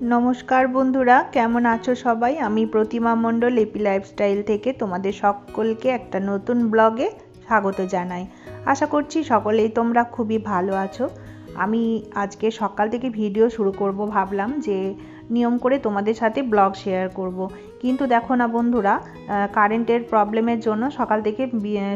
নমস্কার বন্ধুরা, কেমন আছো সবাই? আমি প্রতিমা মণ্ডল, এপি লাইফস্টাইল থেকে তোমাদের সকলকে একটা নতুন ব্লগে স্বাগত জানাই। আশা করছি সকলেই তোমরা খুবই ভালো আছো। আমি আজকে সকাল থেকে ভিডিও শুরু করব ভাবলাম যে, নিয়ম করে তোমাদের সাথে ব্লগ শেয়ার করব। কিন্তু দেখো না বন্ধুরা কারেন্টের প্রবলেমের জন্য সকাল থেকে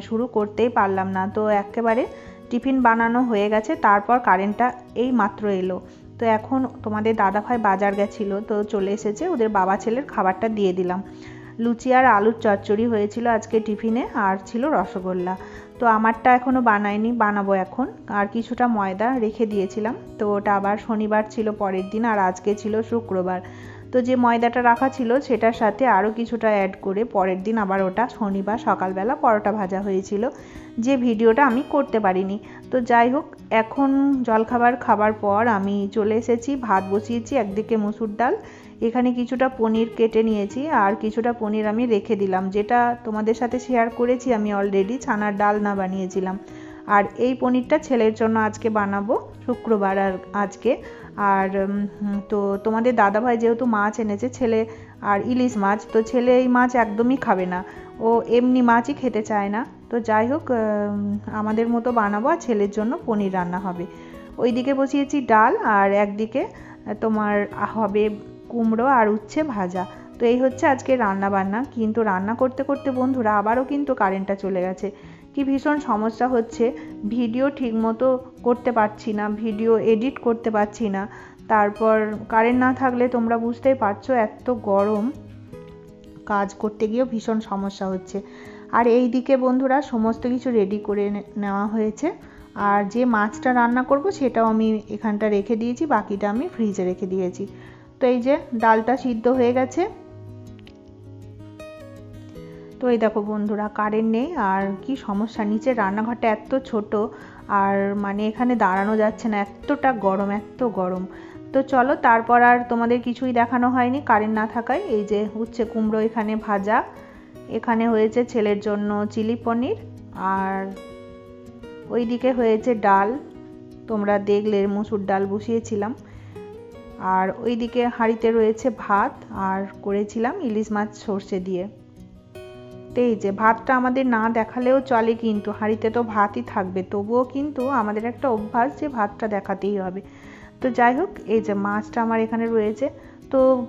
শুরু করতেই পারলাম না। তো একেবারে টিফিন বানানো হয়ে গেছে, তারপর কারেন্টটা এই মাত্র এলো। তো এখন তোমাদের দাদাভাই বাজার গেছিল, তো চলে এসেছে, ওদের বাবা ছেলের খাবারটা দিয়ে দিলাম। লুচি আর আলুর চচ্চড়ি হয়েছিল আজকে টিফিনে, আর ছিল রসগোল্লা। তো আমারটা এখনও বানাইনি, বানাবো এখন। আর কিছুটা ময়দা রেখে দিয়েছিলাম, তো ওটা আবার শনিবার ছিল পরের দিন, আর আজকে ছিল শুক্রবার। তো যে ময়দাটা রাখা ছিল, সেটার সাথে আরও কিছুটা অ্যাড করে পরের দিন আবার ওটা শনিবার সকালবেলা পরোটা ভাজা হয়েছিল। যে ভিডিওটা আমি করতে পারিনি। তো যাই হোক এখন জলখাবার খাবার পর আমি চলে এসেছি, ভাত বসিয়েছি, একদিকে মুসুর ডাল। এখানে কিছুটা পনির কেটে নিয়েছি আর কিছুটা পনির আমি রেখে দিলাম, যেটা তোমাদের সাথে শেয়ার করেছি আমি অলরেডি ছানার ডাল না বানিয়েছিলাম। আর এই পনিরটা ছেলের জন্য আজকে বানাবো, শুক্রবার আর আজকে। আর তো তোমাদের দাদাভাই যেহেতু মাছ এনেছে, ছেলে আর ইলিশ মাছ, তো ছেলে এই মাছ একদমই খাবে না। ও এমনি মাছই খেতে চায় না। তো যাই হোক আমাদের মতো বানাবো আর ছেলের জন্য পনির রান্না হবে। ওইদিকে বসিয়েছি ডাল আর একদিকে তোমার হবে কুমড়ো আর উচ্ছে ভাজা। তো এই হচ্ছে আজকে রান্না বান্না কিন্তু রান্না করতে করতে বন্ধুরা, আবারও কিন্তু কারেন্টটা চলে গেছে। কি ভীষণ সমস্যা হচ্ছে, ভিডিও ঠিকমতো করতে পারছি না, ভিডিও এডিট করতে পারছি না। তারপর কারেন্ট না থাকলে তোমরা বুঝতেই পারছ এত গরম। কাজ করতে গিয়েও ভীষণ সমস্যা হচ্ছে। আর এই দিকে বন্ধুরা সমস্ত কিছু রেডি করে নেওয়া হয়েছে। আর যে মাছটা রান্না করব সেটাও আমি এখানটা রেখে দিয়েছি, বাকিটা আমি ফ্রিজে রেখে দিয়েছি। তো এই যে ডালটা সিদ্ধ হয়ে গেছে। তো এই দেখো বন্ধুরা কারেন্ট নেই আর কি সমস্যা? নিচে রান্নাঘরটা এত ছোট আর মানে এখানে দাঁড়ানো যাচ্ছে না, এতটা গরম, এত গরম। তো চলো, তারপর আর তোমাদের কিছুই দেখানো হয়নি কারেন্ট না থাকায়। এই যে উচ্ছে কুমড়ো এখানে ভাজা, এখানে হয়েছে ছেলের জন্য চিলি পনির আর ওইদিকে হয়েছে ডাল। তোমরা দেখলে মুসুর ডাল বসিয়েছিলাম। আর ওইদিকে হাঁড়িতে রয়েছে ভাত আর করেছিলাম ইলিশ মাছ সর্ষে দিয়ে। এই যে ভাতটা আমাদের না দেখালেও চলে কিন্তু, হাঁড়িতে তো ভাতই থাকবে। তবুও কিন্তু আমাদের একটা অভ্যাস যে ভাতটা দেখাতেই হবে। তো যাই হোক, এই যে মাছটা আমার এখানে রয়েছে। তো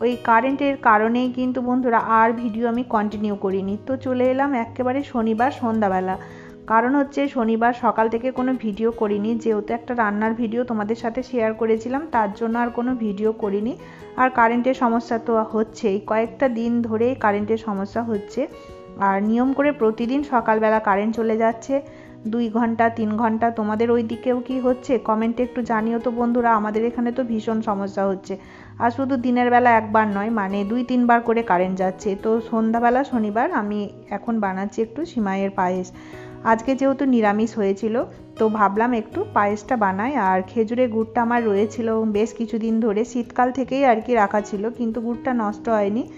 ওই কারেন্টের কারণেই কিন্তু বন্ধুরা আর ভিডিও আমি কন্টিনিউ করিনি। তো চলে এলাম একেবারে শনিবার সন্ধ্যাবেলা। কারণ হচ্ছে শনিবার সকাল থেকে কোনো ভিডিও করিনি, যেহেতু একটা রান্নার ভিডিও তোমাদের সাথে শেয়ার করেছিলাম, তার জন্য আর কোনো ভিডিও করিনি। আর কারেন্টের সমস্যা তো হচ্ছেই, কয়েকটা দিন ধরেই কারেন্টের সমস্যা হচ্ছে। আর নিয়ম করে প্রতিদিন সকালবেলা কারেন্ট চলে যাচ্ছে, দুই ঘণ্টা, তিন ঘণ্টা, তোমাদের ওই দিকেও কি হচ্ছে? কমেন্টে একটু জানিও তো বন্ধুরা, আমাদের এখানে তো ভীষণ সমস্যা হচ্ছে। আর শুধু দিনের বেলা একবার নয় মানে দুই, তিনবার করে কারেন্ট যাচ্ছে। তো সন্ধ্যাবেলা, শনিবার আমি এখন বানাচ্ছি একটু সিমাইয়ের পায়েস। আজকে যেহেতু নিরামিষ হয়েছিল, তো ভাবলাম একটু পায়েসটা বানাই। আর খেজুরের গুড়টা আমার রয়েছিল বেশ কিছুদিন ধরে শীতকাল থেকেই আর কি রাখা ছিল, কিন্তু গুড়টা নষ্ট হয়নি।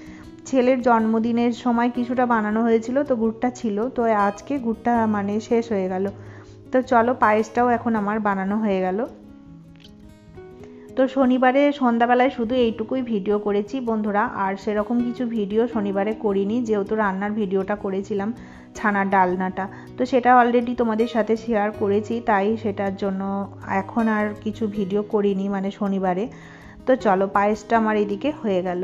ছেলের জন্মদিনের সময় কিছুটা বানানো হয়েছিল, তো গুড়টা ছিল, তো আজকে গুড়টা মানে শেষ হয়ে গেল। তো চলো পায়েসটাও এখন আমার বানানো হয়ে গেল। তো শনিবারে সন্ধ্যাবেলায় শুধু এইটুকুই ভিডিও করেছি বন্ধুরা। আর সেরকম কিছু ভিডিও শনিবারে করিনি, যেহেতু রান্নার ভিডিওটা করেছিলাম ছানার ডালনাটা। তো সেটা অলরেডি তোমাদের সাথে শেয়ার করেছি, তাই সেটার জন্য এখন আর কিছু ভিডিও করিনি মানে শনিবারে। তো চলো, পায়েসটা আমার এদিকে হয়ে গেল।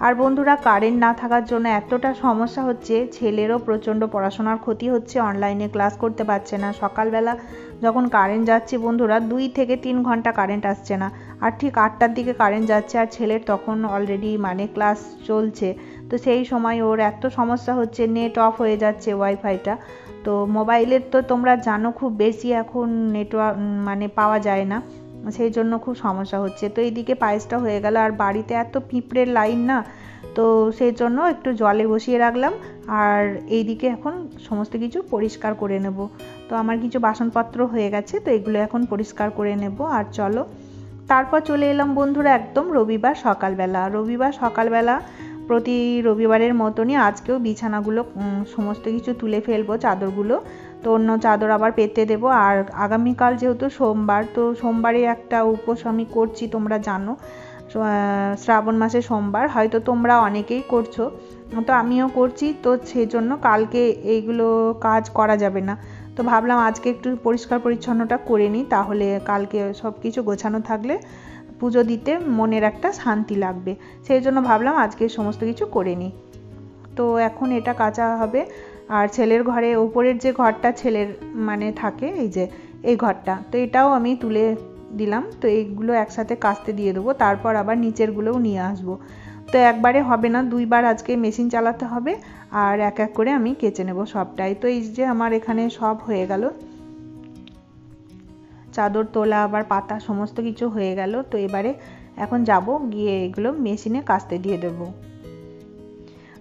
আর বন্ধুরা কারেন্ট না থাকার জন্য এতটা সমস্যা হচ্ছে, ছেলেরও প্রচণ্ড পড়াশোনার ক্ষতি হচ্ছে অনলাইনে ক্লাস করতে পারছে না। সকালবেলা যখন কারেন্ট যাচ্ছে বন্ধুরা, দুই থেকে তিন ঘণ্টা কারেন্ট আসছে না। আর ঠিক আটটার দিকে কারেন্ট যাচ্ছে, আর ছেলের তখন অলরেডি মানে ক্লাস চলছে। তো সেই সময় ওর এত সমস্যা হচ্ছে নেট অফ হয়ে যাচ্ছে ওয়াইফাইটা তো মোবাইলের তো তোমরা জানো খুব বেশি এখন নেটওয়ার্ক মানে পাওয়া যায় না। সেই জন্য খুব সমস্যা হচ্ছে। তো এইদিকে পায়েসটা হয়ে গেল। আর বাড়িতে এত পিঁপড়ের লাইন না, তো সেই জন্য একটু জলে বসিয়ে রাখলাম। আর এইদিকে এখন সমস্ত কিছু পরিষ্কার করে নেব। তো আমার কিছু বাসনপত্র হয়ে গেছে, তো এগুলো এখন পরিষ্কার করে নেব। আর চলো, তারপর চলে এলাম বন্ধুরা একদম রবিবার সকালবেলা। রবিবার সকালবেলা প্রতি রবিবারের মতনই আজকেও বিছানাগুলো সমস্ত কিছু তুলে ফেলব, চাদরগুলো। তো অন্য চাদর আবার পেতে দেব। আর আগামীকাল যেহেতু সোমবার, তো সোমবারে একটা উপোস আমি করছি, তোমরা জানো। শ্রাবণ মাসে সোমবার, হয়তো তোমরা অনেকেই করছ। তো আমিও করছি, তো সেই জন্য কালকে এইগুলো কাজ করা যাবে না। তো ভাবলাম আজকে একটু পরিষ্কার পরিচ্ছন্নটা করে নিই, তাহলে কালকে সব কিছু গোছানো থাকলে পুজো দিতে মনের একটা শান্তি লাগবে। সেই জন্য ভাবলাম আজকে সমস্ত কিছু করে নিই। তো এখন এটা কাঁচা হবে। আর ছেলের ঘরে ওপরের যে ঘরটা ছেলের মানে থাকে, এই যে, এই ঘরটা, তো এটাও আমি তুলে দিলাম। তো এইগুলো একসাথে কাচতে দিয়ে দেবো, তারপর আবার নিচেরগুলোও নিয়ে আসব। তো একবারে হবে না, দুইবার আজকে মেশিন চালাতে হবে, আর এক এক করে আমি কেচে নেব সবটাই। তো এই যে আমার এখানে সব হয়ে গেল। চাদর, তোলা, আবার পাতা, সমস্ত কিছু হয়ে গেল। তো এবারে এখন যাব, গিয়ে এগুলো মেশিনে কাস্তে দিয়ে দেবো।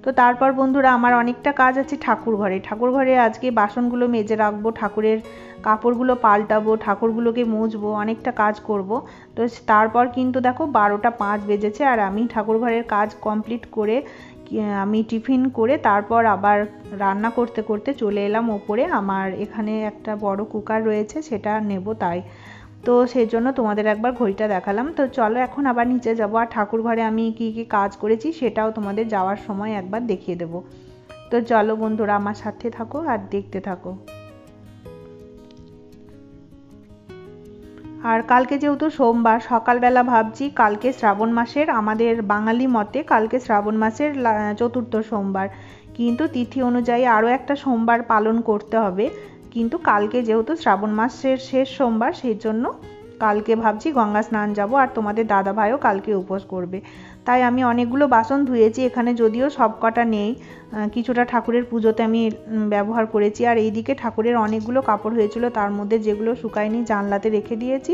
তো তারপর বন্ধুরা আমার অনেকটা কাজ আছে ঠাকুর ঘরে ঠাকুর ঘরে আজকে বাসনগুলো মেজে রাখব, ঠাকুরের কাপড়গুলো পাল্টাবো, ঠাকুরগুলোকে মুছবো, অনেকটা কাজ করব। তো তারপর কিন্তু দেখো বারোটা পাঁচ বেজেছে আর আমি ঠাকুর ঘরের কাজ কমপ্লিট করে আমি টিফিন করে তারপর আবার রান্না করতে করতে চলে এলাম ওপরে। আমার এখানে একটা বড় কুকার রয়েছে, সেটা নেব তাই। তো সেই জন্য তোমাদের একবার ঘড়িটা দেখালাম। তো চলো এখন আবার নিচে যাব। আর ঠাকুর ঘরে আমি কি কি কাজ করেছি সেটাও তোমাদের যাওয়ার সময় একবার দেখিয়ে দেব। তো চলো বন্ধুরা, আমার সাথে থাকো আর দেখতে থাকো। আর কালকে যেহেতু সোমবার, সকালবেলা ভাবছি কালকে শ্রাবণ মাসের, আমাদের বাঙালি মতে কালকে শ্রাবণ মাসের চতুর্থ সোমবার। কিন্তু তিথি অনুযায়ী আরও একটা সোমবার পালন করতে হবে। কিন্তু কালকে যেহেতু শ্রাবণ মাসের শেষ সোমবার, সেই জন্য কালকে ভাবছি গঙ্গা স্নান যাব আর তোমাদের দাদা ভাইও কালকে উপোস করবে। তাই আমি অনেকগুলো বাসন ধুয়েছি, এখানে যদিও সব কটা নেই কিছুটা ঠাকুরের পুজোতে আমি ব্যবহার করেছি। আর এইদিকে ঠাকুরের অনেকগুলো কাপড় হয়েছিল, তার মধ্যে যেগুলো শুকায়নি জানলাতে রেখে দিয়েছি।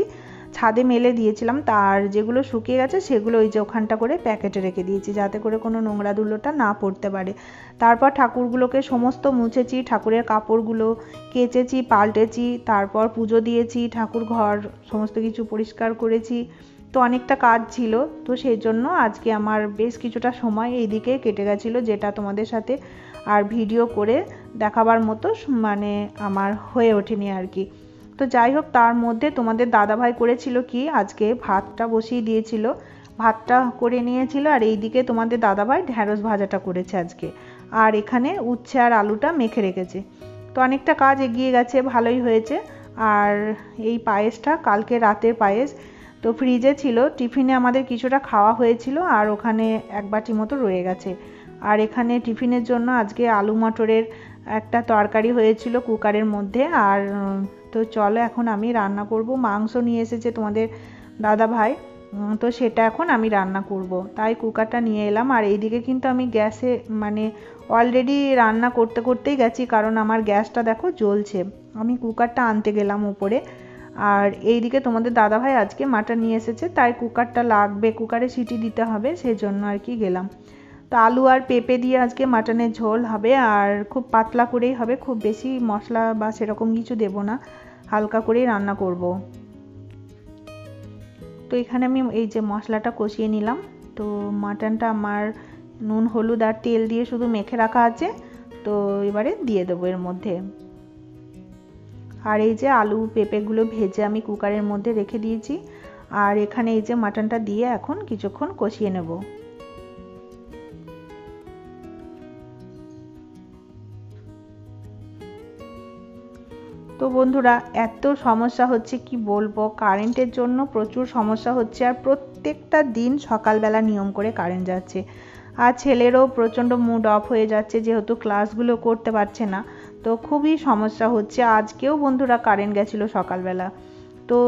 ছাদে মেলে দিয়েছিলাম, তার যেগুলো শুকিয়ে গেছে সেগুলো ওই যে ওখানটা করে প্যাকেটে রেখে দিয়েছি, যাতে করে কোনো নোংরা ধুলোটা না পড়তে পারে। তারপর ঠাকুরগুলোকে সমস্ত মুছেছি, ঠাকুরের কাপড়গুলো কেচেছি, পাল্টেছি, তারপর পুজো দিয়েছি, ঠাকুর ঘর সমস্ত কিছু পরিষ্কার করেছি। তো অনেকটা কাজ ছিল, তো সেই জন্য আজকে আমার বেশ কিছুটা সময় এইদিকে কেটে গেছিল, যেটা তোমাদের সাথে আর ভিডিও করে দেখাবার মতো মানে আমার হয়ে ওঠেনি আর কি। তো যাই হোক, তার মধ্যে তোমাদের দাদাভাই করেছিল কি? আজকে ভাতটা বসিয়ে দিয়েছিল। ভাতটা করে নিয়েছিল আর এইদিকে তোমাদের দাদাভাই ঢ্যাঁড়স ভাজাটা করেছে আজকে। আর এখানে উচ্ছে আর আলুটা মেখে রেখেছে। তো অনেকটা কাজ এগিয়ে গেছে, ভালোই হয়েছে। আর এই পায়েসটা কালকে রাতের পায়েস। তো ফ্রিজে ছিল, টিফিনে আমাদের কিছুটা খাওয়া হয়েছিল আর ওখানে এক বাটি মতো রয়ে গেছে। আর এখানে টিফিনের জন্য আজকে আলু মটরের একটা তরকারি হয়েছিল কুকারের মধ্যে আর তো চলো এখন আমি রান্না করব। মাংস নিয়ে এসেছে তোমাদের দাদা ভাই তো সেটা এখন আমি রান্না করব। তাই কুকারটা নিয়ে এলাম আর এইদিকে কিন্তু আমি গ্যাসে মানে অলরেডি রান্না করতে করতেই গেছি কারণ আমার গ্যাসটা দেখো জ্বলছে। আমি কুকারটা আনতে গেলাম উপরে আর এইদিকে তোমাদের দাদাভাই আজকে মাটন নিয়ে এসেছে, তাই কুকারটা লাগবে, কুকারে সিটি দিতে হবে, সেজন্য আর কি গেলাম। তো আলু আর পেঁপে দিয়ে আজকে মাটনের ঝোল হবে, আর খুব পাতলা করেই হবে, খুব বেশি মশলা বা সেরকম কিছু দেব না, হালকা করেই রান্না করব। তো এখানে আমি এই যে মশলাটা কষিয়ে নিলাম, তো মাটনটা আমার নুন, হলুদ আর তেল দিয়ে শুধু মেখে রাখা আছে, তো এবারে দিয়ে দেবো এর মধ্যে। আর এই যে আলু, পেঁপেগুলো ভেজে আমি কুকারের মধ্যে রেখে দিয়েছি, আর এখানে এই যে মাটনটা দিয়ে এখন কিছুক্ষণ কষিয়ে নেব। তো বন্ধুরা, এত সমস্যা হচ্ছে কি বলব? কারেন্টের জন্য প্রচুর সমস্যা হচ্ছে আর প্রত্যেকটা দিন সকালবেলা নিয়ম করে কারেন্ট যাচ্ছে। আর ছেলেরও প্রচণ্ড মুড অফ হয়ে যাচ্ছে, যেহেতু ক্লাসগুলো করতে পারছে না। তো খুবই সমস্যা হচ্ছে। আজকেও বন্ধুরা কারেন্ট গেছিল সকালবেলা। তো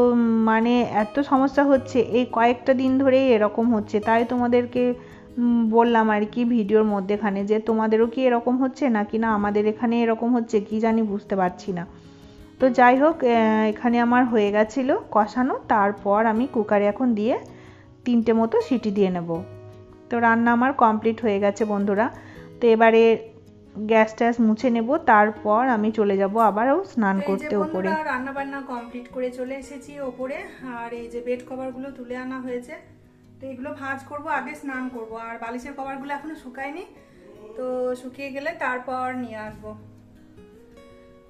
মানে এত সমস্যা হচ্ছে, এই কয়েকটা দিন ধরেই এরকম হচ্ছে। তাই তোমাদেরকে বললাম আর কি ভিডিওর মধ্যেখানে যে তোমাদেরও কি এরকম হচ্ছে? নাকি না আমাদের এখানে এরকম হচ্ছে? কি জানি বুঝতে পারছি না। তো যাই হোক এখানে আমার হয়ে গেছিল কষানো। তারপর আমি কুকারে এখন দিয়ে তিনটে মতো সিটি দিয়ে নেব। তো রান্না আমার কমপ্লিট হয়ে গেছে বন্ধুরা। তো এবারে গ্যাস ট্যাস মুছে নেব। তারপর আমি চলে যাব আবারও স্নান করতে ওপরে। রান্না বান্না কমপ্লিট করে চলে এসেছি ওপরে। আর এই যে বেড কভারগুলো তুলে আনা হয়েছে। তো এগুলো ভাঁজ করব আগে স্নান করব। আর বালিশের কভারগুলো এখনও শুকায়নি। তো শুকিয়ে গেলে তারপর নিয়ে আসব।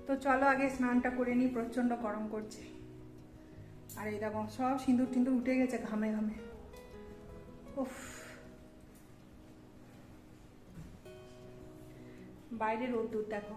তো চলো আগে স্নানটা করে নিই, প্রচণ্ড গরম করছে। আর এই দেখো, সব সিঁদুর টিন্দুর উঠে গেছে ঘামে ঘামে। উফ। বাইরে রোদ্দুর দেখো।